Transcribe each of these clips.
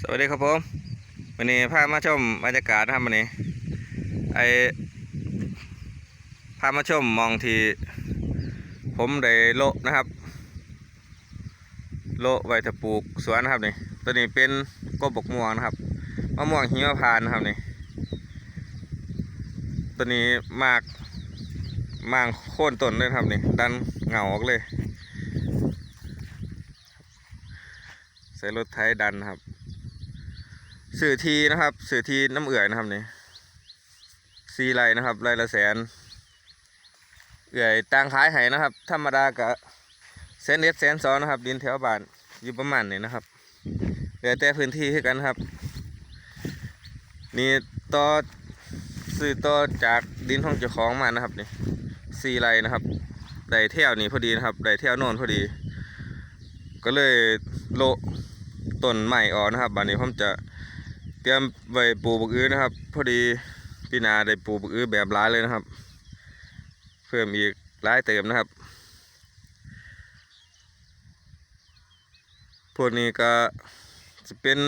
สวัสดีครับผมวันนี้พามาชมบรรยากาศนะครับวันนี้ไอพามาชมมองที่ผมได้โละนะครับ โละไว้จะปลูกสวนนะครับนี่ตัวนี้เป็นกบบกม่วงนะครับมะม่วงหิมพานนะครับนี่ตัวนี้มากมางโค่นต้นเลยครับนี่ดันเหงาออกเลย ใส่รถไถดันนะครับ สื่อทีนะครับ สื่อทีน้ำเอื่อยนะครับนี่ซีไรนะครับไรละแสน เอื่อยต่างขายให้นะครับ ธรรมดากะแสนเอ็ดแสนสองนะครับ ดินแถวบ้านอยู่ประมาณนี้นะครับเหลือแต่พื้นที่ให้กันครับ นี่ต่อสื่อต่อจากดินของเจ้าของมานะครับนี่ซีไรนะครับได้เที่ยวนี้พอดีนะครับได้เที่ยวโน่นพอดี ก็เลยโลต้นใหม่ออกนะครับบัดนี้ผมจะ ตรียมไว้ปลูกบักอื้อนะครับ พอดีพี่นาได้ปลูกบักอื้อแบบร้ายเลยนะครับ เพิ่มอีกหลายเติมนะครับ พวกนี้ก็จะเป็น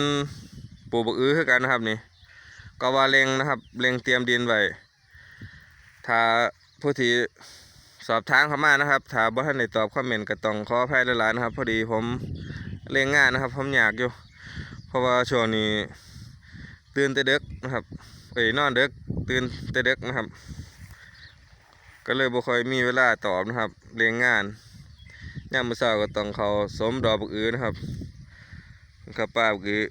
ปลูกบักอื้อคือกันนะครับนี่ก็ว่าเล็งนะครับเล็งเตรียมดินไว้ถ้าผู้ที่สอบทางเข้ามานะครับถ้าบ่ท่านได้ตอบคอมเมนต์ก็ต้องขออภัยหลายๆนะครับ พอดีผมเร่งงานนะครับ ผมอยากอยู่ เพราะว่าช่วงนี้ ตื่นแต่ดึกนะครับเอ้ยนอนเดึกตื่นแต่ดึกนะครับ ก็เลยบ่ค่อยมีเวลาตอบนะครับเร่งงานยามมื้อเช้าก็ต้องเขาสมดอกบักอือนะครับกับป้าบักอือ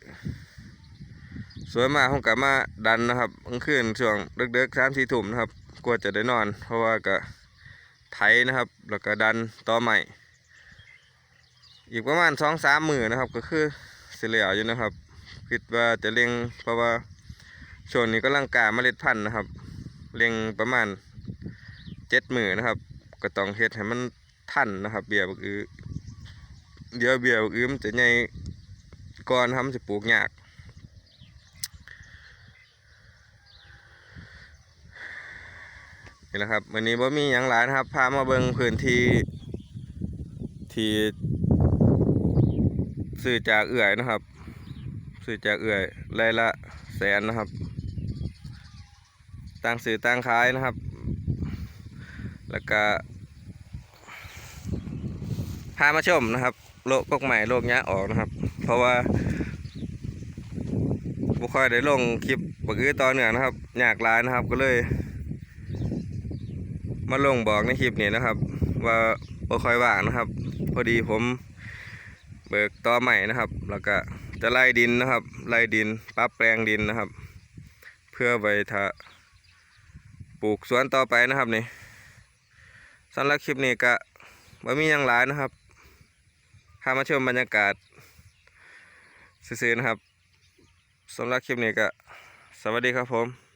สวยมากผมก็มาดันนะครับกลางคืนช่วงดึกๆ3 4ทุ่มนะครับกว่าจะได้นอน เพราะว่าก็ไถนะครับ แล้วก็ดันต่อใหม่ อีกประมาณสองสามมือนะครับ ก็คือเสียเหลียวอยู่นะครับ คิดว่าจะเล็งเพราะว่าช่วงนี้ก็ลังกาเมล็ดพันธุ์นะครับ เล็งประมาณเจ็ดมือนะครับ ก็ต้องเฮ็ดให้มันทันนะครับ เบียบกอือเดี๋ยวเบียบกอือมันจะใหญ่ก่อนทำจะปลูกยากนี่แหละครับวันนี้บ่มีหยังหลายนะครับ พามาเบิ่งพื้นที่ที่ซื้อจากเอื่อยนะครับ ซื้อจากเอื่อยรายละแสนนะครับต่างซื้อต่างขายนะครับ แล้วก็พามาชมนะครับ โลกกกใหม่โลกนี้ออกนะครับ เพราะว่าบุค่อยได้ลงคลิปบักอื้อตอนเหนือนะครับอยากลายนะครับก็เลย มาลงบอกในคลิปนี้นะครับ ว่าบ่ค่อยว่างนะครับ พอดีผมเบิกต่อใหม่นะครับ แล้วก็ จะไล่ดินนะครับ ไล่ดินปรับแปลงดินนะครับ เพื่อไปทะปลูกสวนต่อไปนะครับนี่สำหรับคลิปนี้ก็บ่มีอยังหลายนะครับพามาชมบรรยากาศซื่อๆนะครับสำหรับคลิปนี้ก็สวัสดีครับผม